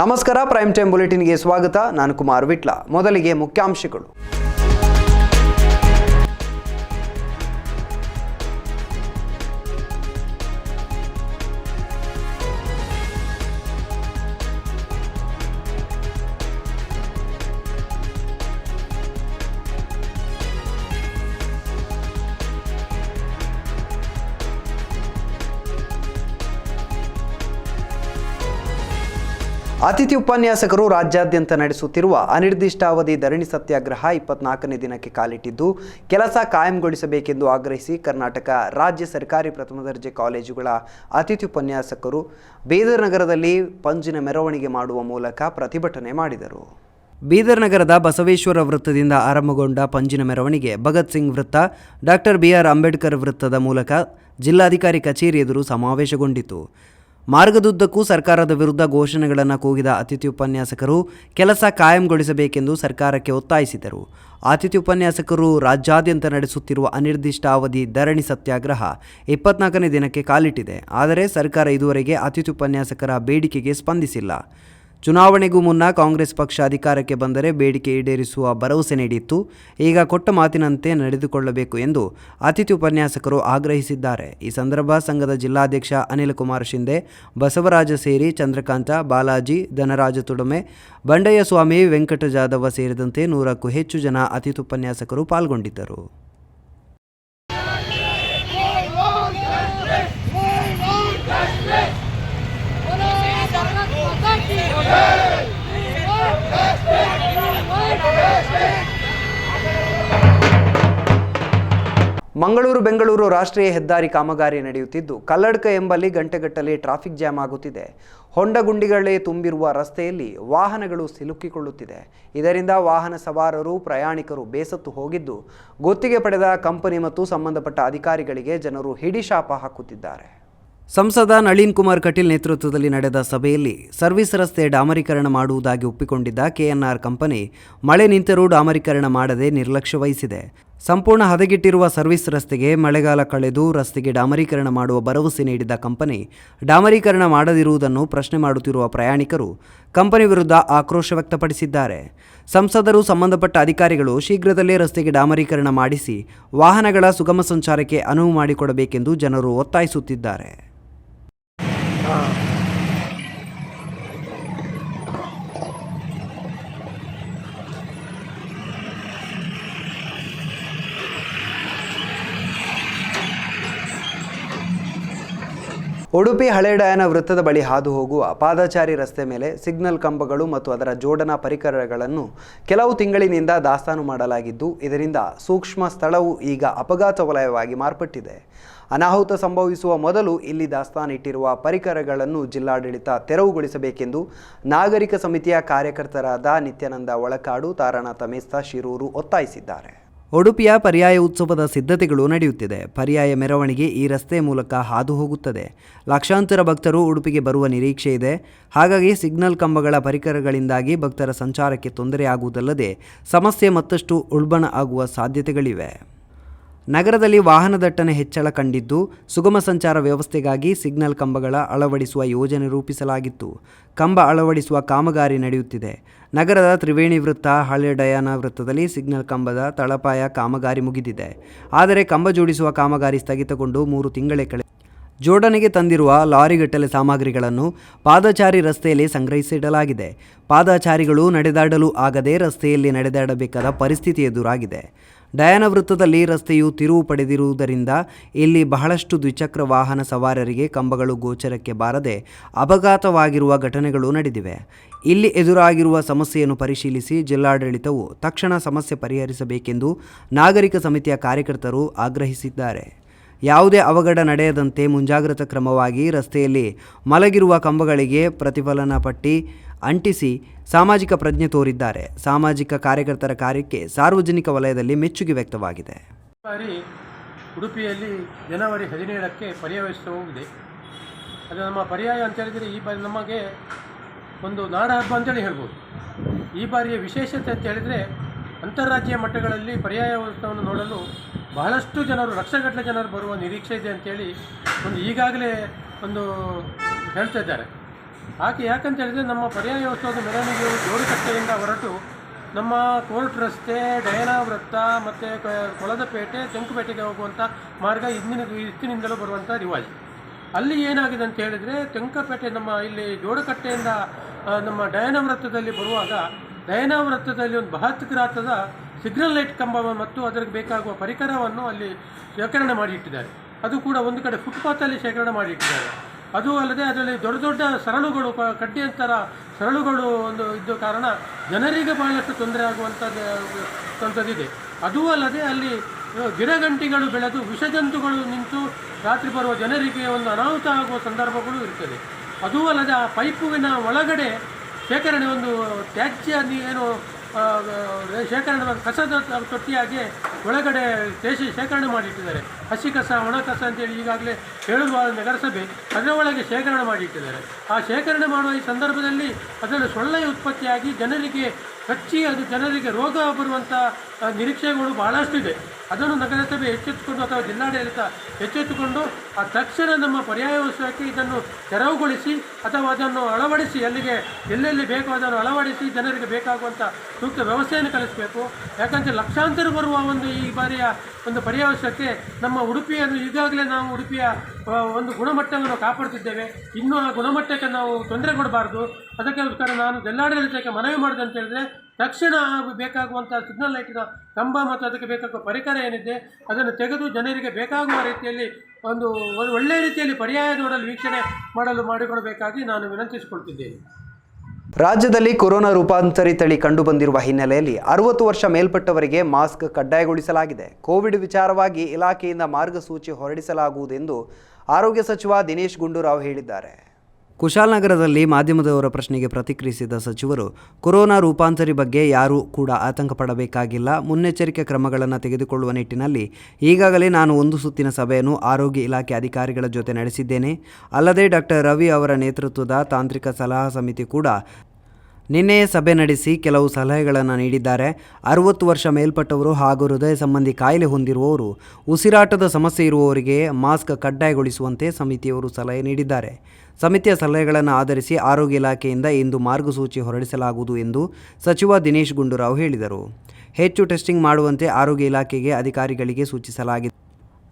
ನಮಸ್ಕಾರ prime time ಬುಲೆಟಿನ್ಗೆ ಸ್ವಾಗತ. ನಾನು ಕುಮಾರ್ ವಿಟ್ಲ. ಮೊದಲಿಗೆ ಮುಖ್ಯಾಂಶಗಳು. ಅತಿಥಿ ಉಪನ್ಯಾಸಕರು ರಾಜ್ಯಾದ್ಯಂತ ನಡೆಸುತ್ತಿರುವ ಅನಿರ್ದಿಷ್ಟಾವಧಿ ಧರಣಿ ಸತ್ಯಾಗ್ರಹ ಇಪ್ಪತ್ನಾಲ್ಕನೇ ದಿನಕ್ಕೆ ಕಾಲಿಟ್ಟಿದ್ದು, ಕೆಲಸ ಕಾಯಂಗೊಳಿಸಬೇಕೆಂದು ಆಗ್ರಹಿಸಿ ಕರ್ನಾಟಕ ರಾಜ್ಯ ಸರ್ಕಾರಿ ಪ್ರಥಮ ದರ್ಜೆ ಕಾಲೇಜುಗಳ ಅತಿಥಿ ಉಪನ್ಯಾಸಕರು ಬೀದರ್ ನಗರದಲ್ಲಿ ಪಂಜಿನ ಮೆರವಣಿಗೆ ಮಾಡುವ ಮೂಲಕ ಪ್ರತಿಭಟನೆ ಮಾಡಿದರು. ಬೀದರ್ ನಗರದ ಬಸವೇಶ್ವರ ವೃತ್ತದಿಂದ ಆರಂಭಗೊಂಡ ಪಂಜಿನ ಮೆರವಣಿಗೆ ಭಗತ್ ಸಿಂಗ್ ವೃತ್ತ, ಡಾಕ್ಟರ್ ಬಿಆರ್ ಅಂಬೇಡ್ಕರ್ ವೃತ್ತದ ಮೂಲಕ ಜಿಲ್ಲಾಧಿಕಾರಿ ಕಚೇರಿ ಎದುರು ಸಮಾವೇಶಗೊಂಡಿತು. ಮಾರ್ಗದುದ್ದಕ್ಕೂ ಸರ್ಕಾರದ ವಿರುದ್ಧ ಘೋಷಣೆಗಳನ್ನು ಕೂಗಿದ ಅತಿಥಿ ಉಪನ್ಯಾಸಕರು ಕೆಲಸ ಕಾಯಂಗೊಳಿಸಬೇಕೆಂದು ಸರ್ಕಾರಕ್ಕೆ ಒತ್ತಾಯಿಸಿದರು. ಅತಿಥಿ ಉಪನ್ಯಾಸಕರು ರಾಜ್ಯಾದ್ಯಂತ ನಡೆಸುತ್ತಿರುವ ಅನಿರ್ದಿಷ್ಟಾವಧಿ ಧರಣಿ ಸತ್ಯಾಗ್ರಹ ಇಪ್ಪತ್ನಾಲ್ಕನೇ ದಿನಕ್ಕೆ ಕಾಲಿಟ್ಟಿದೆ. ಆದರೆ ಸರ್ಕಾರ ಇದುವರೆಗೆ ಅತಿಥಿ ಉಪನ್ಯಾಸಕರ ಬೇಡಿಕೆಗೆ ಸ್ಪಂದಿಸಿಲ್ಲ. ಚುನಾವಣೆಗೂ ಮುನ್ನ ಕಾಂಗ್ರೆಸ್ ಪಕ್ಷ ಅಧಿಕಾರಕ್ಕೆ ಬಂದರೆ ಬೇಡಿಕೆ ಈಡೇರಿಸುವ ಭರವಸೆ ನೀಡಿತ್ತು. ಈಗ ಕೊಟ್ಟ ಮಾತಿನಂತೆ ನಡೆದುಕೊಳ್ಳಬೇಕು ಎಂದು ಅತಿಥಿ ಉಪನ್ಯಾಸಕರು ಆಗ್ರಹಿಸಿದ್ದಾರೆ. ಈ ಸಂದರ್ಭ ಸಂಘದ ಜಿಲ್ಲಾಧ್ಯಕ್ಷ ಅನಿಲ್ ಕುಮಾರ್ ಶಿಂದೆ ಬಸವರಾಜ ಸೇರಿ, ಚಂದ್ರಕಾಂತ, ಬಾಲಾಜಿ, ಧನರಾಜ ತುಡುಮೆ, ಬಂಡಯ್ಯ ಸ್ವಾಮಿ ವೆಂಕಟ ಜಾಧವ ಸೇರಿದಂತೆ ನೂರಕ್ಕೂ ಹೆಚ್ಚು ಜನ ಅತಿಥಿ ಉಪನ್ಯಾಸಕರು ಪಾಲ್ಗೊಂಡಿದ್ದರು. ಮಂಗಳೂರು ಬೆಂಗಳೂರು ರಾಷ್ಟ್ರೀಯ ಹೆದ್ದಾರಿ ಕಾಮಗಾರಿ ನಡೆಯುತ್ತಿದ್ದು, ಕಲ್ಲಡ್ಕ ಎಂಬಲ್ಲಿ ಗಂಟೆಗಟ್ಟಲೆ ಟ್ರಾಫಿಕ್ ಜಾಮ್ ಆಗುತ್ತಿದೆ. ಹೊಂಡಗುಂಡಿಗಳೇ ತುಂಬಿರುವ ರಸ್ತೆಯಲ್ಲಿ ವಾಹನಗಳು ಸಿಲುಕಿಕೊಳ್ಳುತ್ತಿದೆ. ಇದರಿಂದ ವಾಹನ ಸವಾರರು, ಪ್ರಯಾಣಿಕರು ಬೇಸತ್ತು ಹೋಗಿದ್ದು, ಗುತ್ತಿಗೆ ಪಡೆದ ಕಂಪನಿ ಮತ್ತು ಸಂಬಂಧಪಟ್ಟ ಅಧಿಕಾರಿಗಳಿಗೆ ಜನರು ಹಿಡಿಶಾಪ ಹಾಕುತ್ತಿದ್ದಾರೆ. ಸಂಸದ ನಳಿನ್ ಕುಮಾರ್ ಕಟೀಲ್ ನೇತೃತ್ವದಲ್ಲಿ ನಡೆದ ಸಭೆಯಲ್ಲಿ ಸರ್ವಿಸ್ ರಸ್ತೆ ಡಾಮರೀಕರಣ ಮಾಡುವುದಾಗಿ ಒಪ್ಪಿಕೊಂಡಿದ್ದ ಕೆಎನ್ಆರ್ ಕಂಪನಿ, ಮಳೆ ನಿಂತರೂ ಡಾಮರೀಕರಣ ಮಾಡದೆ ನಿರ್ಲಕ್ಷ್ಯ ವಹಿಸಿದೆ ಸಂಪೂರ್ಣ ಹದಗೆಟ್ಟಿರುವ ಸರ್ವಿಸ್ ರಸ್ತೆಗೆ ಮಳೆಗಾಲ ಕಳೆದು ರಸ್ತೆಗೆ ಡಾಮರೀಕರಣ ಮಾಡುವ ಭರವಸೆ ನೀಡಿದ್ದ ಕಂಪನಿ, ಡಾಮರೀಕರಣ ಮಾಡದಿರುವುದನ್ನು ಪ್ರಶ್ನೆ ಮಾಡುತ್ತಿರುವ ಪ್ರಯಾಣಿಕರು ಕಂಪನಿ ವಿರುದ್ಧ ಆಕ್ರೋಶ ವ್ಯಕ್ತಪಡಿಸಿದ್ದಾರೆ. ಸಂಸದರು ಸಂಬಂಧಪಟ್ಟ ಅಧಿಕಾರಿಗಳು ಶೀಘ್ರದಲ್ಲೇ ರಸ್ತೆಗೆ ಡಾಮರೀಕರಣ ಮಾಡಿಸಿ ವಾಹನಗಳ ಸುಗಮ ಸಂಚಾರಕ್ಕೆ ಅನುವು ಮಾಡಿಕೊಡಬೇಕೆಂದು ಜನರು ಒತ್ತಾಯಿಸುತ್ತಿದ್ದಾರೆ. ಉಡುಪಿ ಹಳೆ ಡಯನ ವೃತ್ತದ ಬಳಿ ಹಾದು ಹೋಗುವ ಪಾದಚಾರಿ ರಸ್ತೆ ಮೇಲೆ ಸಿಗ್ನಲ್ ಕಂಬಗಳು ಮತ್ತು ಅದರ ಜೋಡಣಾ ಪರಿಕರಗಳನ್ನು ಕೆಲವು ತಿಂಗಳಿನಿಂದ ದಾಸ್ತಾನು ಮಾಡಲಾಗಿದ್ದು, ಇದರಿಂದ ಸೂಕ್ಷ್ಮ ಸ್ಥಳವು ಈಗ ಅಪಘಾತ ವಲಯವಾಗಿ ಮಾರ್ಪಟ್ಟಿದೆ. ಅನಾಹುತ ಸಂಭವಿಸುವ ಮೊದಲು ಇಲ್ಲಿ ದಾಸ್ತಾನಿಟ್ಟಿರುವ ಪರಿಕರಗಳನ್ನು ಜಿಲ್ಲಾಡಳಿತ ತೆರವುಗೊಳಿಸಬೇಕೆಂದು ನಾಗರಿಕ ಸಮಿತಿಯ ಕಾರ್ಯಕರ್ತರಾದ ನಿತ್ಯಾನಂದ ಒಳಕಾಡು, ತಾರಾನಾಥ ಮೇಸ್ತಾ, ಶಿರೂರು ಒತ್ತಾಯಿಸಿದ್ದಾರೆ. ಉಡುಪಿಯ ಪರ್ಯಾಯ ಉತ್ಸವದ ಸಿದ್ಧತೆಗಳು ನಡೆಯುತ್ತಿದೆ. ಪರ್ಯಾಯ ಮೆರವಣಿಗೆ ಈ ರಸ್ತೆ ಮೂಲಕ ಹಾದು ಹೋಗುತ್ತದೆ. ಲಕ್ಷಾಂತರ ಭಕ್ತರು ಉಡುಪಿಗೆ ಬರುವ ನಿರೀಕ್ಷೆ ಇದೆ. ಹಾಗಾಗಿ ಸಿಗ್ನಲ್ ಕಂಬಗಳ ಪರಿಕರಗಳಿಂದಾಗಿ ಭಕ್ತರ ಸಂಚಾರಕ್ಕೆ ತೊಂದರೆಯಾಗುವುದಲ್ಲದೆ ಸಮಸ್ಯೆ ಮತ್ತಷ್ಟು ಉಲ್ಬಣ ಆಗುವ ಸಾಧ್ಯತೆಗಳಿವೆ. ನಗರದಲ್ಲಿ ವಾಹನ ದಟ್ಟಣೆ ಹೆಚ್ಚಳ ಕಂಡಿದ್ದು, ಸುಗಮ ಸಂಚಾರ ವ್ಯವಸ್ಥೆಗಾಗಿ ಸಿಗ್ನಲ್ ಕಂಬಗಳ ಅಳವಡಿಸುವ ಯೋಜನೆ ರೂಪಿಸಲಾಗಿತ್ತು. ಕಂಬ ಅಳವಡಿಸುವ ಕಾಮಗಾರಿ ನಡೆಯುತ್ತಿದೆ. ನಗರದ ತ್ರಿವೇಣಿ ವೃತ್ತ ಹಳೆ ಡಯಾನ ವೃತ್ತದಲ್ಲಿ ಸಿಗ್ನಲ್ ಕಂಬದ ತಳಪಾಯ ಕಾಮಗಾರಿ ಮುಗಿದಿದೆ. ಆದರೆ ಕಂಬ ಜೋಡಿಸುವ ಕಾಮಗಾರಿ ಸ್ಥಗಿತಗೊಂಡು ಮೂರು ತಿಂಗಳೇ ಕಳೆ, ಜೋಡಣೆಗೆ ತಂದಿರುವ ಲಾರಿಗಟ್ಟಲೆ ಸಾಮಗ್ರಿಗಳನ್ನು ಪಾದಚಾರಿ ರಸ್ತೆಯಲ್ಲಿ ಸಂಗ್ರಹಿಸಿಡಲಾಗಿದೆ. ಪಾದಚಾರಿಗಳು ನಡೆದಾಡಲು ಆಗದೆ ರಸ್ತೆಯಲ್ಲಿ ನಡೆದಾಡಬೇಕಾದ ಪರಿಸ್ಥಿತಿ ಎದುರಾಗಿದೆ. ಡಯಾನ ವೃತ್ತದಲ್ಲಿ ರಸ್ತೆಯು ತಿರುವು ಪಡೆದಿರುವುದರಿಂದ ಇಲ್ಲಿ ಬಹಳಷ್ಟು ದ್ವಿಚಕ್ರ ವಾಹನ ಸವಾರರಿಗೆ ಕಂಬಗಳು ಗೋಚರಕ್ಕೆ ಬಾರದೆ ಅಪಘಾತವಾಗಿರುವ ಘಟನೆಗಳು ನಡೆದಿವೆ. ಇಲ್ಲಿ ಎದುರಾಗಿರುವ ಸಮಸ್ಯೆಯನ್ನು ಪರಿಶೀಲಿಸಿ ಜಿಲ್ಲಾಡಳಿತವು ತಕ್ಷಣ ಸಮಸ್ಯೆ ಪರಿಹರಿಸಬೇಕೆಂದು ನಾಗರಿಕ ಸಮಿತಿಯ ಕಾರ್ಯಕರ್ತರು ಆಗ್ರಹಿಸಿದ್ದಾರೆ. ಯಾವುದೇ ಅವಘಡ ನಡೆಯದಂತೆ ಮುಂಜಾಗ್ರತಾ ಕ್ರಮವಾಗಿ ರಸ್ತೆಯಲ್ಲಿ ಮಲಗಿರುವ ಕಂಬಗಳಿಗೆ ಪ್ರತಿಫಲನ ಪಟ್ಟಿ ಅಂಟಿಸಿ ಸಾಮಾಜಿಕ ಪ್ರಜ್ಞೆ ತೋರಿದ್ದಾರೆ. ಸಾಮಾಜಿಕ ಕಾರ್ಯಕರ್ತರ ಕಾರ್ಯಕ್ಕೆ ಸಾರ್ವಜನಿಕ ವಲಯದಲ್ಲಿ ಮೆಚ್ಚುಗೆ ವ್ಯಕ್ತವಾಗಿದೆ. ಬಾರಿ ಉಡುಪಿಯಲ್ಲಿ ಜನವರಿ ಹದಿನೇಳಕ್ಕೆ ಪರ್ಯಾಯೋತ್ಸವ ಇದೆ ಅದು ನಮ್ಮ ಪರ್ಯಾಯ ಅಂತ ಹೇಳಿದರೆ ಈ ಬಾರಿ ನಮಗೆ ಒಂದು ನಾಡ ಹಬ್ಬ ಅಂತೇಳಿ ಹೇಳ್ಬೋದು. ಈ ಬಾರಿಯ ವಿಶೇಷತೆ ಅಂತ ಹೇಳಿದರೆ ಅಂತಾರಾಜ್ಯ ಮಟ್ಟಗಳಲ್ಲಿ ಪರ್ಯಾಯ ಉತ್ಸವವನ್ನು ನೋಡಲು ಬಹಳಷ್ಟು ಜನರು, ಲಕ್ಷಗಟ್ಟಲೆ ಜನರು ಬರುವ ನಿರೀಕ್ಷೆ ಇದೆ ಅಂತೇಳಿ ಒಂದು ಈಗಾಗಲೇ ಒಂದು ಹೇಳ್ತಾ ಇದ್ದಾರೆ. ಆಕೆ ಯಾಕಂತ ಹೇಳಿದರೆ ನಮ್ಮ ಪರ್ಯಾಯ ಉತ್ಸವದ ಮೆರವಣಿಗೆಯು ಜೋಡುಕಟ್ಟೆಯಿಂದ ಹೊರಟು ನಮ್ಮ ಕೋರ್ಟ್ ರಸ್ತೆ, ಡಯನಾ ವೃತ್ತ ಮತ್ತು ಕೊಳದಪೇಟೆ ತೆಂಕುಪೇಟೆಗೆ ಹೋಗುವಂಥ ಮಾರ್ಗ ಇಂದಿನ ಇತ್ತಿನಿಂದಲೂ ಬರುವಂಥ ರಿವಾಜ್. ಅಲ್ಲಿ ಏನಾಗಿದೆ ಅಂತ ಹೇಳಿದರೆ ತೆಂಕಪೇಟೆ ನಮ್ಮ ಇಲ್ಲಿ ಜೋಡಕಟ್ಟೆಯಿಂದ ನಮ್ಮ ಡಯನ ವೃತ್ತದಲ್ಲಿ ಬರುವಾಗ ಡಯನ ವೃತ್ತದಲ್ಲಿ ಒಂದು ಬೃಹತ್ ಗ್ರಾತದ ಸಿಗ್ನಲ್ ಲೈಟ್ ಕಂಬ ಮತ್ತು ಅದಕ್ಕೆ ಬೇಕಾಗುವ ಪರಿಕರವನ್ನು ಅಲ್ಲಿ ಶೇಖರಣೆ ಮಾಡಿ ಇಟ್ಟಿದ್ದಾರೆ. ಅದು ಕೂಡ ಒಂದು ಕಡೆ ಫುಟ್ಪಾತಲ್ಲಿ ಶೇಖರಣೆ ಮಾಡಿ ಇಟ್ಟಿದ್ದಾರೆ. ಅದು ಅಲ್ಲದೆ ಅದರಲ್ಲಿ ದೊಡ್ಡ ದೊಡ್ಡ ಸರಳುಗಳು, ಪ, ಕಡ್ಡಿಯಂತರ ಸರಳುಗಳು ಒಂದು ಇದ್ದ ಕಾರಣ ಜನರಿಗೆ ಬಹಳಷ್ಟು ತೊಂದರೆ ಆಗುವಂಥದ್ದು ಅದೂ ಅಲ್ಲದೆ ಅಲ್ಲಿ ಗಿಡಗಂಟಿಗಳು ಬೆಳೆದು ವಿಷಜಂತುಗಳು ನಿಂತು ರಾತ್ರಿ ಬರುವ ಜನರಿಗೆ ಒಂದು ಅನಾಹುತ ಆಗುವ ಸಂದರ್ಭಗಳು ಇರ್ತದೆ. ಅದೂ ಅಲ್ಲದೆ ಆ ಪೈಪುವಿನ ಒಳಗಡೆ ಶೇಖರಣೆ ಒಂದು ತ್ಯಾಜ್ಯ ಏನು ಶೇಖರಣೆ ಕಸ ಕಸದ ತೊಟ್ಟಿಯಾಗಿ ಒಳಗಡೆ ದೇಶ ಶೇಖರಣೆ ಮಾಡಿಟ್ಟಿದ್ದಾರೆ. ಹಸಿ ಕಸ, ಒಣ ಕಸ ಅಂತೇಳಿ ಈಗಾಗಲೇ ಹೇಳುವ ನಗರಸಭೆ ಅದರ ಒಳಗೆ ಶೇಖರಣೆ ಮಾಡಿಟ್ಟಿದ್ದಾರೆ. ಆ ಶೇಖರಣೆ ಮಾಡುವ ಈ ಸಂದರ್ಭದಲ್ಲಿ ಅದರಲ್ಲಿ ಸೊಳ್ಳೆಯ ಉತ್ಪತ್ತಿಯಾಗಿ ಜನರಿಗೆ ಕಚ್ಚಿ ಅದು ಜನರಿಗೆ ರೋಗ ಬರುವಂಥ ನಿರೀಕ್ಷೆಗಳು ಭಾಳಷ್ಟು ಇದೆ. ಅದನ್ನು ನಗರಸಭೆ ಎಚ್ಚೆತ್ತುಕೊಂಡು ಅಥವಾ ಜಿಲ್ಲಾಡಳಿತ ಹೆಚ್ಚೆತ್ತುಕೊಂಡು ಆ, ತಕ್ಷಣ ನಮ್ಮ ಪರ್ಯಾಯ ವ್ಯವಸ್ಥೆಗೆ ಇದನ್ನು ತೆರವುಗೊಳಿಸಿ ಅಥವಾ ಅದನ್ನು ಅಳವಡಿಸಿ ಅಲ್ಲಿಗೆ ಎಲ್ಲೆಲ್ಲಿ ಬೇಕೋ ಅದನ್ನು ಅಳವಡಿಸಿ ಜನರಿಗೆ ಬೇಕಾಗುವಂಥ ಸೂಕ್ತ ವ್ಯವಸ್ಥೆಯನ್ನು ಕಲಿಸಬೇಕು. ಯಾಕಂದರೆ ಲಕ್ಷಾಂತರ ಬರುವ ಒಂದು ಈ ಬಾರಿಯ ಒಂದು ಪರ್ಯಾಯ ವಸ್ತುವಕ್ಕೆ ನಮ್ಮ ಉಡುಪಿಯನ್ನು ಈಗಾಗಲೇ ನಾವು ಉಡುಪಿಯ ಒಂದು ಗುಣಮಟ್ಟವನ್ನು ಕಾಪಾಡ್ತಿದ್ದೇವೆ. ಇನ್ನೂ ಆ ಗುಣಮಟ್ಟಕ್ಕೆ ನಾವು ತೊಂದರೆ ಕೊಡಬಾರ್ದು. ಅದಕ್ಕೋಸ್ಕರ ನಾನು ಜಿಲ್ಲಾಡಳಿತಕ್ಕೆ ಮನವಿ ಮಾಡಿದೆ ಅಂತ ಹೇಳಿದ್ರೆ ತಕ್ಷಣ ಬೇಕಾಗುವಂಥ ಸಿಗ್ನಲ್ ಲೈಟಿನ ಕಂಬ ಮತ್ತು ಅದಕ್ಕೆ ಬೇಕಾಗುವ ಪರಿಕರ ಏನಿದೆ, ಅದನ್ನು ತೆಗೆದು ಜನರಿಗೆ ಬೇಕಾಗುವ ರೀತಿಯಲ್ಲಿ ಒಂದು ಒಳ್ಳೆಯ ರೀತಿಯಲ್ಲಿ ಪರ್ಯಾಯ ನೋಡಲು ವೀಕ್ಷಣೆ ಮಾಡಲು ಮಾಡಿಕೊಡಬೇಕಾಗಿ ನಾನು ವಿನಂತಿಸಿಕೊಳ್ತಿದ್ದೇನೆ. ರಾಜ್ಯದಲ್ಲಿ ಕೊರೋನಾ ರೂಪಾಂತರಿ ತಳಿ ಕಂಡುಬಂದಿರುವ ಹಿನ್ನೆಲೆಯಲ್ಲಿ ಅರವತ್ತು ವರ್ಷ ಮೇಲ್ಪಟ್ಟವರಿಗೆ ಮಾಸ್ಕ್ ಕಡ್ಡಾಯಗೊಳಿಸಲಾಗಿದೆ. ಕೋವಿಡ್ ವಿಚಾರವಾಗಿ ಇಲಾಖೆಯಿಂದ ಮಾರ್ಗಸೂಚಿ ಹೊರಡಿಸಲಾಗುವುದೆಂದು ಆರೋಗ್ಯ ಸಚಿವ ದಿನೇಶ್ ಗುಂಡೂರಾವ್ ಹೇಳಿದ್ದಾರೆ. ಕುಶಾಲನಗರದಲ್ಲಿ ಮಾಧ್ಯಮದವರ ಪ್ರಶ್ನೆಗೆ ಪ್ರತಿಕ್ರಿಯಿಸಿದ ಸಚಿವರು, ಕೊರೋನಾ ರೂಪಾಂತರಿ ಬಗ್ಗೆ ಯಾರೂ ಕೂಡ ಆತಂಕ ಪಡಬೇಕಾಗಿಲ್ಲ ಮುನ್ನೆಚ್ಚರಿಕೆ ಕ್ರಮಗಳನ್ನು ತೆಗೆದುಕೊಳ್ಳುವ ನಿಟ್ಟಿನಲ್ಲಿ ಈಗಾಗಲೇ ನಾನು ಒಂದು ಸುತ್ತಿನ ಸಭೆಯನ್ನು ಆರೋಗ್ಯ ಇಲಾಖೆ ಅಧಿಕಾರಿಗಳ ಜೊತೆ ನಡೆಸಿದ್ದೇನೆ. ಅಲ್ಲದೆ ಡಾಕ್ಟರ್ ರವಿ ಅವರ ನೇತೃತ್ವದ ತಾಂತ್ರಿಕ ಸಲಹಾ ಸಮಿತಿ ಕೂಡ ನಿನ್ನೆಯೇ ಸಭೆ ನಡೆಸಿ ಕೆಲವು ಸಲಹೆಗಳನ್ನು ನೀಡಿದ್ದಾರೆ. ಅರುವತ್ತು ವರ್ಷ ಮೇಲ್ಪಟ್ಟವರು ಹಾಗೂ ಹೃದಯ ಸಂಬಂಧಿ ಕಾಯಿಲೆ ಹೊಂದಿರುವವರು, ಉಸಿರಾಟದ ಸಮಸ್ಯೆ ಇರುವವರಿಗೆ ಮಾಸ್ಕ್ ಕಡ್ಡಾಯಗೊಳಿಸುವಂತೆ ಸಮಿತಿಯವರು ಸಲಹೆ ನೀಡಿದ್ದಾರೆ. ಸಮಿತಿಯ ಸಲಹೆಗಳನ್ನು ಆಧರಿಸಿ ಆರೋಗ್ಯ ಇಲಾಖೆಯಿಂದ ಇಂದು ಮಾರ್ಗಸೂಚಿ ಹೊರಡಿಸಲಾಗುವುದು ಎಂದು ಸಚಿವ ದಿನೇಶ್ ಗುಂಡೂರಾವ್ ಹೇಳಿದರು. ಹೆಚ್ಚು ಟೆಸ್ಟಿಂಗ್ ಮಾಡುವಂತೆ ಆರೋಗ್ಯ ಇಲಾಖೆಗೆ ಅಧಿಕಾರಿಗಳಿಗೆ ಸೂಚಿಸಲಾಗಿದೆ.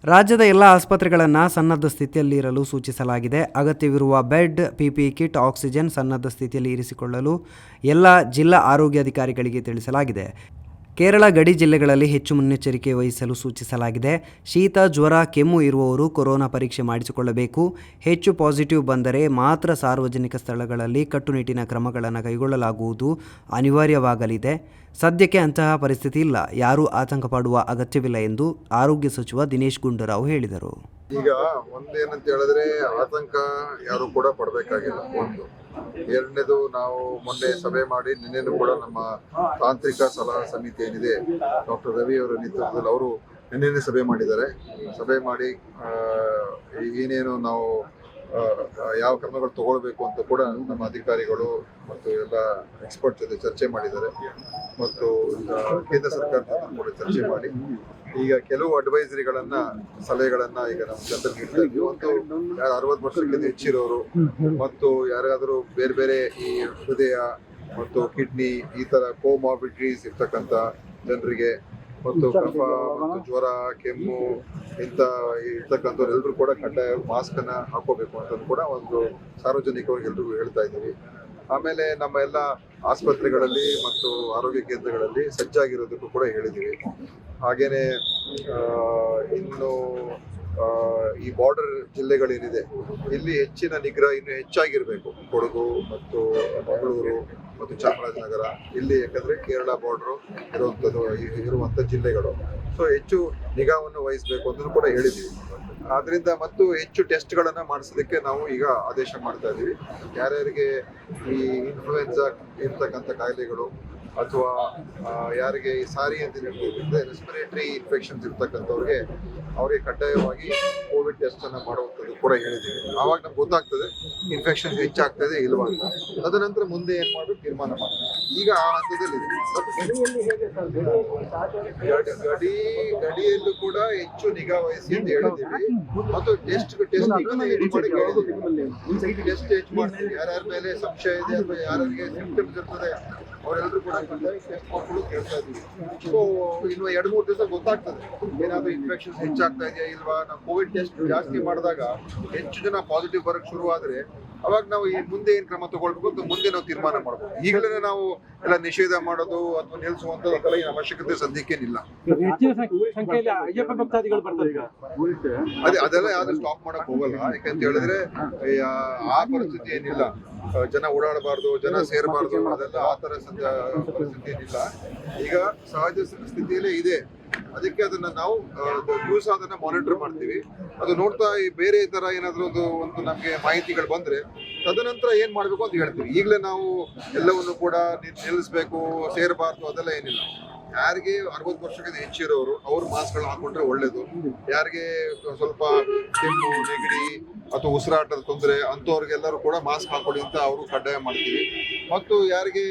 ರಾಜ್ಯದ ಎಲ್ಲ ಆಸ್ಪತ್ರೆಗಳನ್ನು ಸನ್ನದ್ಧ ಸ್ಥಿತಿಯಲ್ಲಿರಲು ಸೂಚಿಸಲಾಗಿದೆ. ಅಗತ್ಯವಿರುವ ಬೆಡ್, ಪಿಪಿ ಕಿಟ್, ಆಕ್ಸಿಜನ್ ಸನ್ನದ್ಧ ಸ್ಥಿತಿಯಲ್ಲಿ ಇರಿಸಿಕೊಳ್ಳಲು ಎಲ್ಲ ಜಿಲ್ಲಾ ಆರೋಗ್ಯಾಧಿಕಾರಿಗಳಿಗೆ ತಿಳಿಸಲಾಗಿದೆ. ಕೇರಳ ಗಡಿ ಜಿಲ್ಲೆಗಳಲ್ಲಿ ಹೆಚ್ಚು ಮುನ್ನೆಚ್ಚರಿಕೆ ವಹಿಸಲು ಸೂಚಿಸಲಾಗಿದೆ. ಶೀತ, ಜ್ವರ, ಕೆಮ್ಮು ಇರುವವರು ಕೊರೋನಾ ಪರೀಕ್ಷೆ ಮಾಡಿಸಿಕೊಳ್ಳಬೇಕು. ಹೆಚ್ಚು ಪಾಸಿಟಿವ್ ಬಂದರೆ ಮಾತ್ರ ಸಾರ್ವಜನಿಕ ಸ್ಥಳಗಳಲ್ಲಿ ಕಟ್ಟುನಿಟ್ಟಿನ ಕ್ರಮಗಳನ್ನು ಕೈಗೊಳ್ಳಲಾಗುವುದು. ಅನಿವಾರ್ಯವಾಗಲಿದೆ. ಸದ್ಯಕ್ಕೆ ಅಂತಹ ಪರಿಸ್ಥಿತಿ ಇಲ್ಲ. ಯಾರೂ ಆತಂಕ ಪಡುವ ಅಗತ್ಯವಿಲ್ಲ ಎಂದು ಆರೋಗ್ಯ ಸಚಿವ ದಿನೇಶ್ ಗುಂಡೂರಾವ್ ಹೇಳಿದರು. ಈಗ ಒಂದೇನಂತ ಹೇಳಿದ್ರೆ ಆತಂಕ ಯಾರು ಕೂಡ ಪಡಬೇಕಾಗಿಲ್ಲ. ಒಂದು. ಎರಡನೇದು ನಾವು ಮೊನ್ನೆ ಸಭೆ ಮಾಡಿ ನಿನ್ನೆನೂ ಕೂಡ ನಮ್ಮ ತಾಂತ್ರಿಕ ಸಲಹಾ ಸಮಿತಿ ಏನಿದೆ, ಡಾಕ್ಟರ್ ರವಿ ಅವರ ನೇತೃತ್ವದಲ್ಲಿ ಅವರು ನಿನ್ನೆನೆ ಸಭೆ ಮಾಡಿದ್ದಾರೆ. ಸಭೆ ಮಾಡಿ ಏನೇನು ನಾವು ಯಾವ ಕ್ರಮಗಳು ತಗೊಳ್ಬೇಕು ಅಂತ ಕೂಡ ನಮ್ಮ ಅಧಿಕಾರಿಗಳು ಮತ್ತು ಎಲ್ಲ ಎಕ್ಸ್ಪರ್ಟ್ ಜೊತೆ ಚರ್ಚೆ ಮಾಡಿದ್ದಾರೆ. ಮತ್ತು ಕೇಂದ್ರ ಸರ್ಕಾರ ಕೂಡ ಚರ್ಚೆ ಮಾಡಿ. ಈಗ ಕೆಲವು ಅಡ್ವೈಸರಿಗಳನ್ನ ಸಲಹೆಗಳನ್ನ ಈಗ ನಮ್ಮ ಜನರಿಗೆ ನೀಡ್ತಾ ಒಂದು ಅರವತ್ತು ವರ್ಷಕ್ಕಿಂತ ಹೆಚ್ಚಿರೋರು ಮತ್ತು ಯಾರಾದರೂ ಬೇರೆ ಬೇರೆ ಈ ಹೃದಯ ಮತ್ತು ಕಿಡ್ನಿ ಈ ತರ ಕೋಮಾಬಿಟ್ರೀಸ್ ಇರ್ತಕ್ಕಂಥ ಜನರಿಗೆ ಮತ್ತು ಕಫ ಮತ್ತು ಜ್ವರ ಕೆಮ್ಮು ಇಂತ ಇರ್ತಕ್ಕಂಥವ್ರು ಎಲ್ಲರೂ ಕೂಡ ಕಡ್ಡಾಯ ಮಾಸ್ಕ್ ಅನ್ನ ಹಾಕೋಬೇಕು ಅಂತ ಕೂಡ ಒಂದು ಸಾರ್ವಜನಿಕವಾಗಿ ಎಲ್ರಿಗೂ ಹೇಳ್ತಾ ಇದ್ದೀವಿ. ಆಮೇಲೆ ನಮ್ಮ ಎಲ್ಲ ಆಸ್ಪತ್ರೆಗಳಲ್ಲಿ ಮತ್ತು ಆರೋಗ್ಯ ಕೇಂದ್ರಗಳಲ್ಲಿ ಸಜ್ಜಾಗಿರೋದಕ್ಕೂ ಕೂಡ ಹೇಳಿದ್ದೀವಿ. ಹಾಗೇನೆ ಇನ್ನು ಈ ಬಾರ್ಡರ್ ಜಿಲ್ಲೆಗಳೇನಿದೆ ಇಲ್ಲಿ ಹೆಚ್ಚಿನ ನಿಗ್ರಹ ಇನ್ನು ಹೆಚ್ಚಾಗಿರ್ಬೇಕು. ಕೊಡಗು ಮತ್ತು ಮಂಗಳೂರು ಮತ್ತು ಚಾಮರಾಜನಗರ, ಇಲ್ಲಿ ಯಾಕಂದ್ರೆ ಕೇರಳ ಬಾರ್ಡರ್ ಇರುವಂಥದ್ದು ಇರುವಂಥ ಜಿಲ್ಲೆಗಳು. ಸೊ ಹೆಚ್ಚು ನಿಗಾವನ್ನು ವಹಿಸಬೇಕು ಅಂತಾನೂ ಕೂಡ ಹೇಳಿದ್ದೀವಿ. ಆದ್ರಿಂದ ಮತ್ತು ಹೆಚ್ಚು ಟೆಸ್ಟ್ಗಳನ್ನ ಮಾಡಿಸೋದಕ್ಕೆ ನಾವು ಈಗ ಆದೇಶ ಮಾಡ್ತಾ ಇದ್ದೀವಿ ಯಾರ್ಯಾರಿಗೆ ಈ ಇನ್ಫ್ಲೂಯೆನ್ಸಾ ಇರ್ತಕ್ಕಂಥ ಕಾಯಿಲೆಗಳು ಅಥವಾ ಯಾರಿಗೆ ಈ ಸಾರಿ ಅಂತ ಹೇಳ್ತಿದ್ರೆ ರೆಸ್ಪಿರೇಟರಿ ಇನ್ಫೆಕ್ಷನ್ಸ್ ಇರ್ತಕ್ಕಂಥವ್ರಿಗೆ ಅವ್ರಿಗೆ ಕಡ್ಡಾಯವಾಗಿ ಕೋವಿಡ್ ಟೆಸ್ಟ್ ಅನ್ನ ಮಾಡುವಂಥದ್ದು ಕೂಡ ಹೇಳಿದ್ದೀವಿ. ಆವಾಗ ನಮ್ಗೆ ಗೊತ್ತಾಗ್ತದೆ ಇನ್ಫೆಕ್ಷನ್ ಹೆಚ್ಚಾಗ್ತದೆ ಇಲ್ವಾ ಅಂತ. ತದನಂತರ ಮುಂದೆ ಏನು ಮಾಡಬೇಕು, ತೀರ್ಮಾನ ಮಾಡ್ತೀವಿ ಈಗ ಆ ಹಂತದಲ್ಲಿ ಗಡಿ- ಗಡಿ ಗಡಿಯಲ್ಲೂ ಕೂಡ ಹೆಚ್ಚು ನಿಗಾ ವಹಿಸಿ ಅಂತ ಹೇಳಿದ್ದೀವಿ. ಮತ್ತು ಟೆಸ್ಟ್ ಟೆಸ್ಟ್ ಟೆಸ್ಟ್ ಹೆಚ್ಚು ಮಾಡ್ತೀವಿ. ಯಾರ್ಯಾರ ಮೇಲೆ ಸಂಶಯ ಇದೆ ಅಥವಾ ಯಾರಿಗೆ ಸಿಂಪ್ಟಮ್ಸ್ ಇರ್ತದೆ ಅವರೆಲ್ಲರೂ ಕೂಡ ಟೆಸ್ಟ್ ಮಾಡ್ಕೊಂಡು ಕೇಳ್ತಾ ಇದ್ದೀವಿ. ಸೊ ಇನ್ನು ಎರಡು ಮೂರು ದಿವಸ ಗೊತ್ತಾಗ್ತದೆ. ಏನಾದ್ರು ಇನ್ಫೆಕ್ಷನ್ಸ್ ಹೆಚ್ಚಾಗ್ತಾ ಇದೆಯಾ ಇಲ್ವಾ? ನಾವು ಕೋವಿಡ್ ಟೆಸ್ಟ್ ಜಾಸ್ತಿ ಮಾಡಿದಾಗ ಹೆಚ್ಚು ಜನ ಪಾಸಿಟಿವ್ ಬರಕ್ ಶುರು ಆದ್ರೆ ಅವಾಗ ನಾವು ಈ ಮುಂದೆ ಏನ್ ಕ್ರಮ ತಗೊಳ್ಬೇಕು ಅಂತ ಮುಂದೆ ನಾವು ತೀರ್ಮಾನ ಮಾಡಬೇಕು. ಈಗಲೇ ನಾವು ಎಲ್ಲ ನಿಷೇಧ ಮಾಡೋದು ಅಥವಾ ನಿಲ್ಲಿಸುವಂತದ್ದೆಲ್ಲ ಏನು ಅವಶ್ಯಕತೆ ಸದ್ಯಕ್ಕೇನಿಲ್ಲ. ಅದೇ ಅದೆಲ್ಲ ಯಾವ್ದು ಸ್ಟಾಪ್ ಮಾಡಕ್ ಹೋಗಲ್ಲ. ಯಾಕಂತ ಹೇಳಿದ್ರೆ ಆ ಪರಿಸ್ಥಿತಿ ಏನಿಲ್ಲ. ಜನ ಓಡಾಡಬಾರ್ದು ಜನ ಸೇರಬಾರ್ದು ಅದೆಲ್ಲ ಆ ತರ ಸದ್ಯ ಪರಿಸ್ಥಿತಿ ಏನಿಲ್ಲ. ಈಗ ಸಹಜ ಸ್ಥಿತಿಯಲ್ಲೇ ಇದೆ. ಅದಕ್ಕೆ ಅದನ್ನ ನಾವು ದಿವಸ ಅದನ್ನ ಮಾನಿಟರ್ ಮಾಡ್ತೀವಿ. ಅದು ನೋಡ್ತಾ ಈ ಬೇರೆ ತರ ಏನಾದ್ರೂ ಒಂದು ಒಂದು ನಮ್ಗೆ ಮಾಹಿತಿಗಳು ಬಂದ್ರೆ, ತದನಂತರ ಏನ್ ಮಾಡ್ಬೇಕು ಅಂತ ಹೇಳ್ತೀವಿ. ಈಗಲೇ ನಾವು ಎಲ್ಲವನ್ನು ಕೂಡ ನಿಲ್- ನಿಲ್ಲಿಸ್ಬೇಕು, ಸೇರಬಾರ್ದು ಅದೆಲ್ಲ ಏನಿಲ್ಲ. ಯಾರಿಗೆ ಅರವತ್ತು ವರ್ಷಕ್ಕಿಂತ ಹೆಚ್ಚಿರೋರು ಅವ್ರು ಮಾಸ್ಕ್ಗಳನ್ನ ಹಾಕೊಂಡ್ರೆ ಒಳ್ಳೇದು. ಯಾರಿಗೆ ಸ್ವಲ್ಪ ಕೆಮ್ಮು, ನೆಗಡಿ ಅಥವಾ ಉಸಿರಾಟದ ತೊಂದರೆ ಅಂಥವ್ರಿಗೆಲ್ಲರೂ ಕೂಡ ಮಾಸ್ಕ್ ಹಾಕೊಳ್ಳಿ ಅಂತ ಅವರು ಕಡ್ಡಾಯ ಮಾಡ್ತೀವಿ. ಮತ್ತು ಯಾರಿಗೆ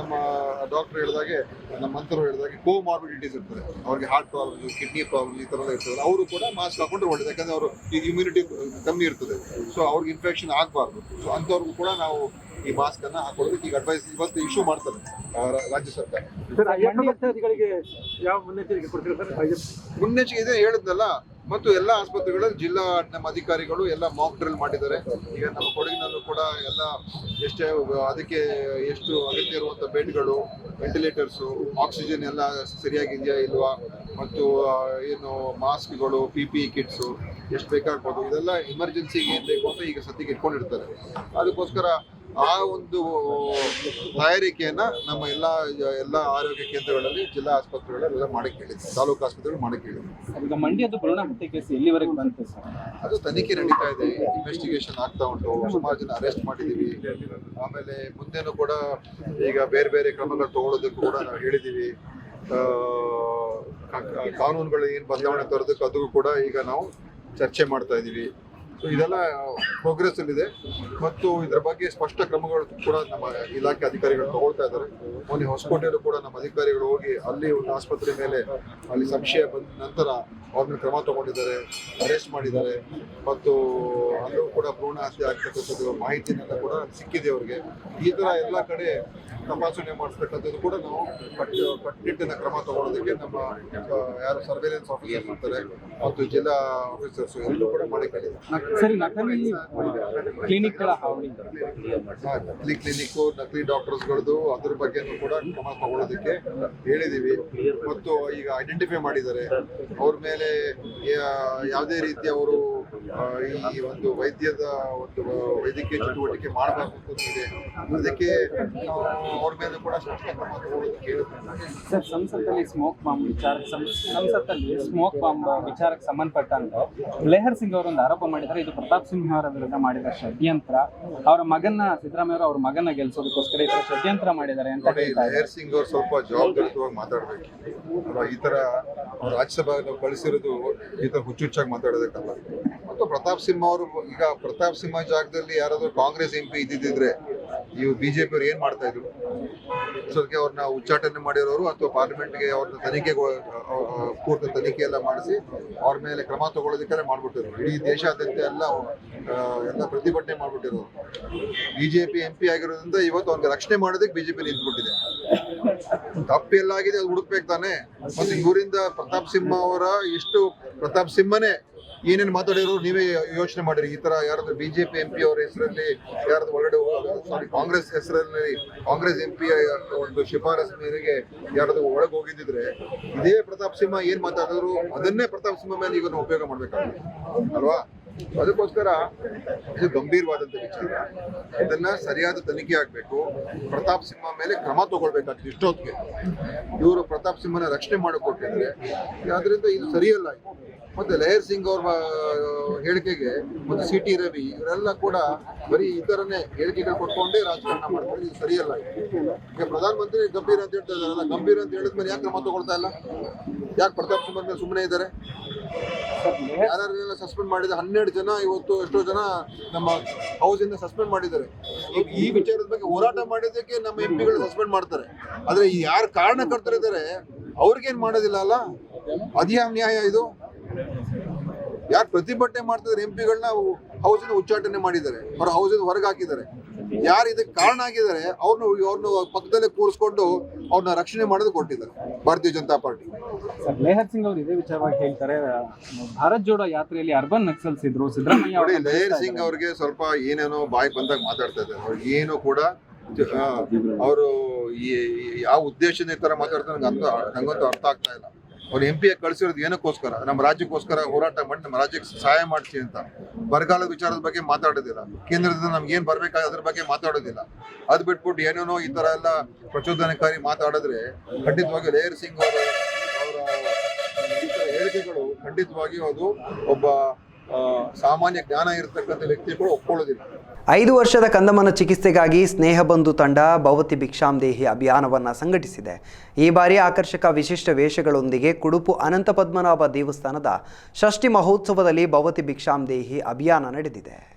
ನಮ್ಮ ಡಾಕ್ಟರ್ ಹೇಳಿದಾಗೆ, ನಮ್ಮ ಮಂತ್ರರು ಹೇಳಿದಾಗೆ ಕೋಮಾರ್ಬಿಡಿಟೀಸ್ ಇರ್ತದೆ. ಅವ್ರಿಗೆ ಹಾರ್ಟ್ ಪ್ರಾಬ್ಲಮ್ ಕಿಡ್ನಿ ಪ್ರಾಬ್ಲಮ್ ಈ ಥರ ಇರ್ತದೆ ಅವರು ಕೂಡ ಮಾಸ್ಕ್ ಹಾಕೊಂಡ್ರೆ ಒಳ್ಳೇದು. ಯಾಕಂದರೆ ಅವರು ಈಗ ಇಮ್ಯುನಿಟಿ ಕಮ್ಮಿ ಇರ್ತದೆ. ಸೊ ಅವ್ರಿಗೆ ಇನ್ಫೆಕ್ಷನ್ ಆಗಬಾರ್ದು. ಸೊ ಅಂಥವ್ರಿಗೂ ಕೂಡ ನಾವು ಈ ಮಾಸ್ಕ್ ಅನ್ನ ಹಾಕೊಳ್ಳೋದಕ್ಕೆ ಈಗ ಅಡ್ವೈಸ್ ಇವತ್ತು ಇಶ್ಯೂ ಮಾಡ್ತಾರೆ ರಾಜ್ಯ ಸರ್ಕಾರ. ಯಾವ ಕೊಡ್ತೀರಾ ಮುನ್ನೆಚ್ಚರಿಕೆ ಇದೆ ಹೇಳಿದ್ನಲ್ಲ ಮತ್ತು ಎಲ್ಲ ಆಸ್ಪತ್ರೆಗಳಲ್ಲಿ ಜಿಲ್ಲಾ ನಮ್ಮ ಅಧಿಕಾರಿಗಳು ಎಲ್ಲ ಮಾಕ್ ಡ್ರಿಲ್ ಮಾಡಿದ್ದಾರೆ. ಈಗ ನಮ್ಮ ಕೊಡಗಿನಲ್ಲೂ ಕೂಡ ಎಲ್ಲ ಎಷ್ಟೇ ಅದಕ್ಕೆ ಎಷ್ಟು ಅಗತ್ಯ ಇರುವಂತ ಬೆಡ್ಗಳು ವೆಂಟಿಲೇಟರ್ಸು ಆಕ್ಸಿಜನ್ ಎಲ್ಲ ಸರಿಯಾಗಿದೆಯಾ ಇಲ್ವಾ ಮತ್ತು ಏನು ಮಾಸ್ಕ್ಗಳು ಪಿ ಪಿ ಕಿಟ್ಸು ಎಷ್ಟು ಬೇಕಾಗ್ಬೋದು ಇದೆಲ್ಲ ಎಮರ್ಜೆನ್ಸಿಗೆ ಏನು ಬೇಕು ಅಂತ ಈಗ ಸದ್ಯಕ್ಕೆ ಇಟ್ಕೊಂಡಿರ್ತಾರೆ. ಅದಕ್ಕೋಸ್ಕರ ಆ ಒಂದು ತಯಾರಿಕೆಯನ್ನ ನಮ್ಮ ಎಲ್ಲ ಎಲ್ಲ ಆರೋಗ್ಯ ಕೇಂದ್ರಗಳಲ್ಲಿ ಜಿಲ್ಲಾ ಆಸ್ಪತ್ರೆಗಳಲ್ಲಿ ಮಾಡಿ ಮಾಡಕ್ಕೆ ಹೇಳಿದ್ವಿ ತಾಲೂಕು ಆಸ್ಪತ್ರೆಗಳು ಮಾಡಕ್ಕೆ ಕೇಳಿದ್ವಿ. ಈಗ ಮಂಡ್ಯದ ಭ್ರೂಣ ಹತ್ಯೆ ಕೇಸ್ ಎಲ್ಲಿವರೆಗೆ ಬಂತು ಸರ್? ಅದು ತನಿಖೆ ನಡೀತಾ ಇದೆ. ಇನ್ವೆಸ್ಟಿಗೇಷನ್ ಆಗ್ತಾ ಉಂಟು. ಸುಮಾರು ಜನ ಅರೆಸ್ಟ್ ಮಾಡಿದೀವಿ. ಆಮೇಲೆ ಮುಂದೆನೂ ಕೂಡ ಈಗ ಬೇರೆ ಬೇರೆ ಕ್ರಮಗಳು ತಗೊಳ್ಳೋದಕ್ಕೂ ಕೂಡ ನಾವು ಹೇಳಿದೀವಿ. ಕಾನೂನುಗಳು ಏನು ಬದಲಾವಣೆ ತರೋದಕ್ಕೆ ಅದಕ್ಕೂ ಕೂಡ ಈಗ ನಾವು ಚರ್ಚೆ ಮಾಡ್ತಾ ಇದ್ದೀವಿ ಸೊ ಇದೆಲ್ಲ ಪ್ರೋಗ್ರೆಸ್ ಅಲ್ಲಿದೆ. ಮತ್ತು ಇದರ ಬಗ್ಗೆ ಸ್ಪಷ್ಟ ಕ್ರಮಗಳು ಕೂಡ ನಮ್ಮ ಇಲಾಖೆ ಅಧಿಕಾರಿಗಳು ತಗೊಳ್ತಾ ಇದ್ದಾರೆ. ಮೊನ್ನೆ ಹೊಸಕೋಟೆಯಲ್ಲೂ ಕೂಡ ನಮ್ಮ ಅಧಿಕಾರಿಗಳು ಹೋಗಿ ಅಲ್ಲಿ ಒಂದು ಆಸ್ಪತ್ರೆ ಮೇಲೆ ಅಲ್ಲಿ ಸಂಶಯ ಬಂದ ನಂತರ ಅವ್ರನ್ನ ಕ್ರಮ ತಗೊಂಡಿದ್ದಾರೆ, ಅರೆಸ್ಟ್ ಮಾಡಿದ್ದಾರೆ. ಮತ್ತು ಅಲ್ಲೂ ಕೂಡ ಭ್ರೂಣ ಹತ್ಯೆ ಆಗ್ತಕ್ಕಂಥದ್ದು ಮಾಹಿತಿನೆಲ್ಲ ಕೂಡ ಸಿಕ್ಕಿದೆ ಅವ್ರಿಗೆ. ಈ ಥರ ಎಲ್ಲ ಕಡೆ ತಪಾಸಣೆ ಮಾಡಿಸ್ತಕ್ಕಂಥದ್ದು ಕೂಡ ನಾವು ಕಟ್ಟು ಕಟ್ಟುನಿಟ್ಟಿನ ಕ್ರಮ ತಗೊಳ್ಳೋದಕ್ಕೆ ನಮ್ಮ ಯಾರು ಸರ್ವೇಲೆನ್ಸ್ ಆಫೀಸರ್ಸ್ ಇರ್ತಾರೆ ಮತ್ತು ಜಿಲ್ಲಾ ಆಫೀಸರ್ಸ್ ಎಲ್ಲರೂ ಕೂಡ ಮಾಡಿ ಕ್ಲಿನಿಕ್ಗಳ ನಕಲಿ ಕ್ಲಿನಿಕ್ ನಕಲಿ ಡಾಕ್ಟರ್ಸ್ಗಳದ್ದು ಅದ್ರ ಬಗ್ಗೆನೂ ಕೂಡ ಕ್ರಮ ತಗೊಳ್ಳೋದಕ್ಕೆ ಹೇಳಿದ್ದೀವಿ ಮತ್ತು ಈಗ ಐಡೆಂಟಿಫೈ ಮಾಡಿದ್ದಾರೆ. ಅವ್ರ ಮೇಲೆ ಯಾವುದೇ ರೀತಿ ಅವರು ಈ ಒಂದು ವೈದ್ಯದ ಒಂದು ವೈದ್ಯಕೀಯ ಚಟುವಟಿಕೆ ಮಾಡಬೇಕು ಅಂತ ಇದೆ. ಅದಕ್ಕೆ ಅವ್ರ ಮೇಲೆ ಕೂಡ ಕ್ರಮ ಸರ್ ಸಂಸತ್ತಲ್ಲಿ ಸ್ಮೋಕ್ ಬಾಂಬ್ ವಿಚಾರ ಸಂಸತ್ತಲ್ಲಿ ಸ್ಮೋಕ್ ಬಾಂಬ್ ವಿಚಾರಕ್ಕೆ ಸಂಬಂಧಪಟ್ಟಂತೆ ಲೆಹರ್ ಸಿಂಗ್ ಅವರೊಂದು ಆರೋಪ ಮಾಡಿದ್ದಾರೆ. ಇದು ಪ್ರತಾಪ್ ಸಿಂಹ ಅವರ ವಿರುದ್ಧ ಮಾಡಿದ ಷಡ್ಯಂತ್ರ. ಅವರ ಮಗನ ಸಿದ್ದರಾಮಯ್ಯ ಅವರು ಮಗನ ಗೆಲ್ಸೋದಕ್ಕೋಸ್ಕರ ಈ ತರ ಷಡ್ಯಂತ್ರ ಮಾಡಿದ್ದಾರೆ ಅಂತ ಲೆಹರ್ ಸಿಂಗ್ ಅವರು ಸ್ವಲ್ಪ ಜವಾಬ್ದಾರಿತವಾಗಿ ಮಾತಾಡಬೇಕು. ಅಲ್ವಾ ಈ ತರ ರಾಜ್ಯಸಭೆ ಕಳಿಸಿರೋದು ಈ ತರ ಹುಚ್ಚುಚ್ಚಾಗಿ ಮಾತಾಡೋದಕ್ಕಲ್ಲ. ಮತ್ತು ಪ್ರತಾಪ್ ಸಿಂಹ ಅವರು, ಈಗ ಪ್ರತಾಪ್ ಸಿಂಹ ಜಾಗದಲ್ಲಿ ಯಾರಾದರೂ ಕಾಂಗ್ರೆಸ್ ಎಂ ಪಿ ಇದ್ದಿದ್ರೆ ಇವು ಬಿಜೆಪಿ ಅವ್ರು ಏನ್ ಮಾಡ್ತಾ ಇದ್ರು? ಅದಕ್ಕೆ ಅವ್ರನ್ನ ಉಚ್ಚಾಟನೆ ಮಾಡಿರೋರು ಅಥವಾ ಪಾರ್ಲಿಮೆಂಟ್ಗೆ ಅವ್ರನ್ನ ತನಿಖೆ ಪೂರ್ತಿ ತನಿಖೆ ಎಲ್ಲ ಮಾಡಿಸಿ ಅವ್ರ ಮೇಲೆ ಕ್ರಮ ತಗೊಳ್ಳೋದಕ್ಕೆಲ್ಲ ಮಾಡ್ಬಿಟ್ಟಿದ್ರು ಇಡೀ ದೇಶಾದ್ಯಂತ ಎಲ್ಲ ಎಲ್ಲ ಪ್ರತಿಭಟನೆ ಮಾಡ್ಬಿಟ್ಟಿರೋರು. ಬಿಜೆಪಿ ಎಂ ಪಿ ಆಗಿರೋದ್ರಿಂದ ಇವತ್ತು ಅವ್ರಿಗೆ ರಕ್ಷಣೆ ಮಾಡೋದಕ್ಕೆ ಬಿಜೆಪಿ ನಿಂತ್ಬಿಟ್ಟಿದೆ. ತಪ್ಪೆಲ್ಲಾಗಿದೆ ಅದು ಹುಡುಕ್ಬೇಕು ತಾನೆ? ಮತ್ತೆ ಇವರಿಂದ ಪ್ರತಾಪ್ ಸಿಂಹ ಅವರ ಎಷ್ಟು ಪ್ರತಾಪ್ ಸಿಂಹನೇ ಏನೇನು ಮಾತಾಡಿರೋ ನೀವೇ ಯೋಚನೆ ಮಾಡಿರಿ. ಈ ತರ ಯಾರಾದ್ರೂ ಬಿಜೆಪಿ ಎಂ ಪಿ ಅವರ ಹೆಸರಲ್ಲಿ ಯಾರಾದ್ರೂ ಒಳಗಡೆ ಸಾರಿ ಕಾಂಗ್ರೆಸ್ ಹೆಸರಲ್ಲಿ ಕಾಂಗ್ರೆಸ್ ಎಂ ಪಿ ಒಂದು ಶಿಫಾರಸ್ ಮೇರೆಗೆ ಯಾರಾದ್ರೂ ಒಳಗೆ ಹೋಗಿದ್ದಿದ್ರೆ ಇದೇ ಪ್ರತಾಪ್ ಸಿಂಹ ಏನ್ ಮಾತಾಡಿದ್ರು ಅದನ್ನೇ ಪ್ರತಾಪ್ ಸಿಂಹ ಮೇಲೆ ಈಗ ಉಪಯೋಗ ಮಾಡ್ಬೇಕಾಗುತ್ತೆ. ಅಲ್ವಾ? ಅದಕ್ಕೋಸ್ಕರ ಇದು ಗಂಭೀರವಾದಂತ ವಿಚಾರ ಇದನ್ನ ಸರಿಯಾದ ತನಿಖೆ ಆಗಬೇಕು. ಪ್ರತಾಪ್ ಸಿಂಹ ಮೇಲೆ ಕ್ರಮ ತಗೊಳ್ಬೇಕಾಗ್ತದೆ ಇಷ್ಟೊತ್ತಿಗೆ. ಇವರು ಪ್ರತಾಪ್ ಸಿಂಹನ ರಕ್ಷಣೆ ಮಾಡಿಕೊಟ್ಟಿದ್ರೆ ಆದ್ರಿಂದ ಇದು ಸರಿಯಲ್ಲ ಮತ್ತೆ ಲಯರ್ ಸಿಂಗ್ ಅವ್ರ ಹೇಳಿಕೆಗೆ ಮತ್ತೆ ಸಿ ಟಿ ರವಿ, ಇವರೆಲ್ಲ ಕೂಡ ಬರೀ ಈ ತರನೇ ಹೇಳಿಕೆಗಳು ಕೊಟ್ಕೊಂಡೇ ರಾಜಕಾರಣ ಮಾಡ್ತಾರೆ. ಇದು ಸರಿಯಲ್ಲ ಈಗ ಪ್ರಧಾನಮಂತ್ರಿ ಗಂಭೀರ ಅಂತ ಹೇಳ್ತಾ ಇದಾರಲ್ಲ ಗಂಭೀರ ಅಂತ ಹೇಳಿದ್ಮೇಲೆ ಯಾಕೆ ಕ್ರಮ ತಗೊಳ್ತಾ ಇಲ್ಲ? ಯಾಕೆ ಪ್ರತಾಪ್ ಸಿಂಹ ಸುಮ್ಮನೆ ಇದ್ದಾರೆ? ಯಾರ್ಯಾರೆಲ್ಲ ಸಸ್ಪೆಂಡ್ ಮಾಡಿದ? ಹನ್ನೆರಡು ಜನ, ಇವತ್ತು ಎಷ್ಟೋ ಜನ ನಮ್ಮ ಹೌಸ್ ಇಂದ ಸಸ್ಪೆಂಡ್ ಮಾಡಿದ್ದಾರೆ. ಈ- ವಿಚಾರದ ಬಗ್ಗೆ ಹೋರಾಟ ಮಾಡಿದ್ದಕ್ಕೆ ನಮ್ಮ ಎಂ ಪಿಗಳು ಸಸ್ಪೆಂಡ್ ಮಾಡ್ತಾರೆ. ಆದ್ರೆ ಯಾರು ಕಾರಣಕರ್ತರಿದ್ದಾರೆ ಅವ್ರಿಗೇನ್ ಮಾಡೋದಿಲ್ಲ ಅಲ್ಲ? ಅದ್ಯಾವ ನ್ಯಾಯ ಇದು. ಯಾರು ಪ್ರತಿಭಟನೆ ಮಾಡ್ತಿದ್ದಾರೆ ಎಂ ಪಿಗಳನ್ನ ಇಂದ ಉಚ್ಚಾಟನೆ ಮಾಡಿದ್ದಾರೆ. ಅವ್ರ ಇಂದ ಹೊರಗೆ ಹಾಕಿದ್ದಾರೆ. ಯಾರು ಇದಕ್ಕೆ ಕಾರಣ ಆಗಿದ್ದಾರೆ, ಅವ್ರನ್ನ ಅವ್ರನ್ನ ಪಕ್ಕದಲ್ಲೇ ಕೂರಿಸ್ಕೊಂಡು ಅವ್ರನ್ನ ರಕ್ಷಣೆ ಮಾಡೋದು ಕೊಟ್ಟಿದ್ದಾರೆ, ಭಾರತೀಯ ಜನತಾ ಪಾರ್ಟಿ. ಸರ್ ಲೇಹರ್ ಸಿಂಗ್ ಅವರು ಇದೇ ವಿಚಾರವಾಗಿ ಹೇಳ್ತಾರೆ ಭಾರತ್ ಜೋಡೋ ಯಾತ್ರೆಯಲ್ಲಿ ಅರ್ಬನ್ ನಕ್ಸಲ್ಸ್ ಇದ್ರು ಸಿದ್ದರಾಮಯ್ಯ ನೋಡಿ ಲೇಹರ್ ಸಿಂಗ್. ಅವ್ರಿಗೆ ಸ್ವಲ್ಪ ಏನೇನೋ ಬಾಯಿ ಬಂದಾಗ ಮಾತಾಡ್ತಾ ಇದ್ದಾರೆ. ಅವ್ರಿಗೆ ಏನು ಕೂಡ ಅವರು ಯಾವ ಉದ್ದೇಶದಿಂದ ಈ ತರ ಮಾತಾಡ್ತಾರೆ ನಂಗೆ ಅಂತ ನಂಗಂತೂ ಅರ್ಥ ಆಗ್ತಾ ಇಲ್ಲ. ಅವ್ರು ಎಂ ಪಿ ಕಳಿಸಿರೋದು ಏನಕ್ಕೋಸ್ಕರ? ನಮ್ಮ ರಾಜ್ಯಕ್ಕೋಸ್ಕರ ಹೋರಾಟ ಮಾಡಿ ನಮ್ಮ ರಾಜ್ಯಕ್ಕೆ ಸಹಾಯ ಮಾಡ್ತೀವಿ ಅಂತ. ಬರಗಾಲದ ವಿಚಾರದ ಬಗ್ಗೆ ಮಾತಾಡೋದಿಲ್ಲ. ಕೇಂದ್ರದಿಂದ ನಮ್ಗೆ ಏನು ಬರ್ಬೇಕಾಗ ಅದ್ರ ಬಗ್ಗೆ ಮಾತಾಡೋದಿಲ್ಲ. ಅದು ಬಿಟ್ಬಿಟ್ಟು ಏನೇನೋ ಈ ಥರ ಎಲ್ಲ ಪ್ರಚೋದನಕಾರಿ ಮಾತಾಡಿದ್ರೆ ಖಂಡಿತವಾಗಿ ಲೇಯರ್ ಸಿಂಗ್ ಅವರು ಹೇಳಿಕೆಗಳು ಖಂಡಿತವಾಗಿಯೂ ಅದು ಒಬ್ಬ ಸಾಮಾನ್ಯ ಜ್ಞಾನ ಇರತಕ್ಕಂಥ ವ್ಯಕ್ತಿಗಳು ಒಪ್ಕೊಳ್ಳೋದಿಲ್ಲ. ಐದು ವರ್ಷದ ಕಂದಮನ ಚಿಕಿತ್ಸೆಗಾಗಿ ಸ್ನೇಹಬಂಧು ತಂಡ ಭವತಿ ಭಿಕ್ಷಾಂದೇಹಿ ಅಭಿಯಾನವನ್ನು ಸಂಘಟಿಸಿದೆ. ಈ ಬಾರಿ ಆಕರ್ಷಕ ವಿಶಿಷ್ಟ ವೇಷಗಳೊಂದಿಗೆ ಕುಡುಪು ಅನಂತ ಪದ್ಮನಾಭ ದೇವಸ್ಥಾನದ ಷಷ್ಠಿ ಮಹೋತ್ಸವದಲ್ಲಿ ಭವತಿ ಭಿಕ್ಷಾಂದೇಹಿ ಅಭಿಯಾನ ನಡೆದಿದೆ.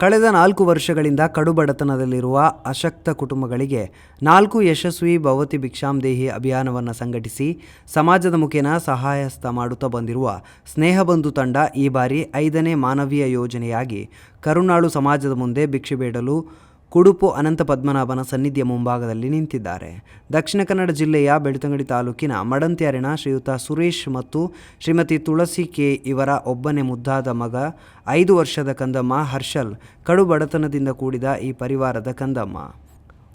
ಕಳೆದ ನಾಲ್ಕು ವರ್ಷಗಳಿಂದ ಕಡುಬಡತನದಲ್ಲಿರುವ ಅಶಕ್ತ ಕುಟುಂಬಗಳಿಗೆ ನಾಲ್ಕು ಯಶಸ್ವಿ ಭವತಿ ಭಿಕ್ಷಾಂದೇಹಿ ಅಭಿಯಾನವನ್ನು ಸಂಘಟಿಸಿ ಸಮಾಜದ ಮುಖೇನ ಸಹಾಯಸ್ಥ ಮಾಡುತ್ತಾ ಬಂದಿರುವ ಸ್ನೇಹಬಂಧು ತಂಡ ಈ ಬಾರಿ ಐದನೇ ಮಾನವೀಯ ಯೋಜನೆಯಾಗಿ ಕರುನಾಳು ಸಮಾಜದ ಮುಂದೆ ಭಿಕ್ಷೆ ಬೇಡಲು ಕುಡುಪು ಅನಂತ ಪದ್ಮನಾಭನ ಸನ್ನಿಧಿಯ ಮುಂಭಾಗದಲ್ಲಿ ನಿಂತಿದ್ದಾರೆ. ದಕ್ಷಿಣ ಕನ್ನಡ ಜಿಲ್ಲೆಯ ಬೆಳ್ತಂಗಡಿ ತಾಲೂಕಿನ ಮಡಂತ್ಯಾರಿನ ಶ್ರೀಯುತ ಸುರೇಶ್ ಮತ್ತು ಶ್ರೀಮತಿ ತುಳಸಿ ಕೆ ಇವರ ಒಬ್ಬನೇ ಮುದ್ದಾದ ಮಗ, ಐದು ವರ್ಷದ ಕಂದಮ್ಮ ಹರ್ಷಲ್ ಕಡು ಬಡತನದಿಂದ ಕೂಡಿದ ಈ ಪರಿವಾರದ ಕಂದಮ್ಮ.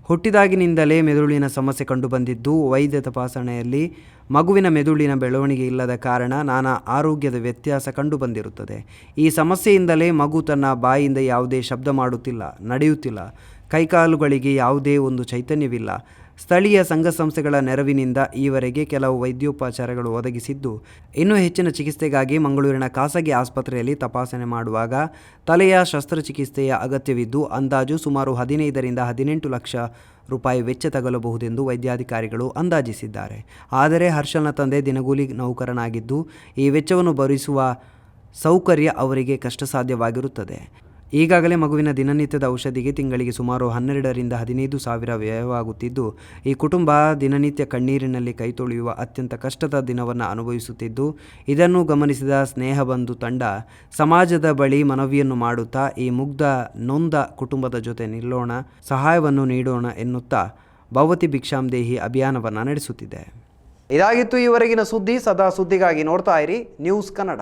ಹುಟ್ಟಿದಾಗಿನಿಂದಲೇ ಮೆದುಳಿನ ಸಮಸ್ಯೆ ಕಂಡುಬಂದಿದ್ದು, ವೈದ್ಯ ತಪಾಸಣೆಯಲ್ಲಿ ಮಗುವಿನ ಮೆದುಳಿನ ಬೆಳವಣಿಗೆ ಇಲ್ಲದ ಕಾರಣ ನಾನಾ ಆರೋಗ್ಯದ ವ್ಯತ್ಯಾಸ ಕಂಡುಬಂದಿರುತ್ತದೆ. ಈ ಸಮಸ್ಯೆಯಿಂದಲೇ ಮಗು ತನ್ನ ಬಾಯಿಯಿಂದ ಯಾವುದೇ ಶಬ್ದ ಮಾಡುತ್ತಿಲ್ಲ, ನಡೆಯುತ್ತಿಲ್ಲ. ಕೈಕಾಲುಗಳಿಗೆ ಯಾವುದೇ ಒಂದು ಚೈತನ್ಯವಿಲ್ಲ. ಸ್ಥಳೀಯ ಸಂಘ ಸಂಸ್ಥೆಗಳ ನೆರವಿನಿಂದ ಈವರೆಗೆ ಕೆಲವು ವೈದ್ಯೋಪಚಾರಗಳು ಒದಗಿಸಿದ್ದು, ಇನ್ನೂ ಹೆಚ್ಚಿನ ಚಿಕಿತ್ಸೆಗಾಗಿ ಮಂಗಳೂರಿನ ಖಾಸಗಿ ಆಸ್ಪತ್ರೆಯಲ್ಲಿ ತಪಾಸಣೆ ಮಾಡುವಾಗ ತಲೆಯ ಶಸ್ತ್ರಚಿಕಿತ್ಸೆಯ ಅಗತ್ಯವಿದ್ದು, ಅಂದಾಜು ಸುಮಾರು ಹದಿನೈದರಿಂದ ಹದಿನೆಂಟು ಲಕ್ಷ ರೂಪಾಯಿ ವೆಚ್ಚ ತಗಲಬಹುದೆಂದು ವೈದ್ಯಾಧಿಕಾರಿಗಳು ಅಂದಾಜಿಸಿದ್ದಾರೆ. ಆದರೆ ಹರ್ಷಲ್ನ ತಂದೆ ದಿನಗೂಲಿ ನೌಕರನಾಗಿದ್ದು, ಈ ವೆಚ್ಚವನ್ನು ಭರಿಸುವ ಸೌಕರ್ಯ ಅವರಿಗೆ ಕಷ್ಟ ಸಾಧ್ಯವಾಗಿರುತ್ತದೆ ಈಗಾಗಲೇ ಮಗುವಿನ ದಿನನಿತ್ಯದ ಔಷಧಿಗೆ ತಿಂಗಳಿಗೆ ಸುಮಾರು ಹನ್ನೆರಡರಿಂದ ಹದಿನೈದು ಸಾವಿರ ವ್ಯಯವಾಗುತ್ತಿದ್ದು, ಈ ಕುಟುಂಬ ದಿನನಿತ್ಯ ಕಣ್ಣೀರಿನಲ್ಲಿ ಕೈ ತೊಳೆಯುವ ಅತ್ಯಂತ ಕಷ್ಟದ ದಿನವನ್ನು ಅನುಭವಿಸುತ್ತಿದ್ದು, ಇದನ್ನು ಗಮನಿಸಿದ ಸ್ನೇಹಬಂಧು ತಂಡ, ಸಮಾಜದ ಬಳಿ ಮನವಿಯನ್ನು ಮಾಡುತ್ತಾ, ಈ ಮುಗ್ಧ ನೊಂದ ಕುಟುಂಬದ ಜೊತೆ ನಿಲ್ಲೋಣ, ಸಹಾಯವನ್ನು ನೀಡೋಣ ಎನ್ನುತ್ತಾ ಭವತಿ ಭಿಕ್ಷಾಂದೇಹಿ ಅಭಿಯಾನವನ್ನು ನಡೆಸುತ್ತಿದೆ. ಇದಾಗಿತ್ತು ಈವರೆಗಿನ ಸುದ್ದಿ. ಸದಾ ಸುದ್ದಿಗಾಗಿ ನೋಡ್ತಾ ಇರಿ. ನ್ಯೂಸ್ ಕನ್ನಡ.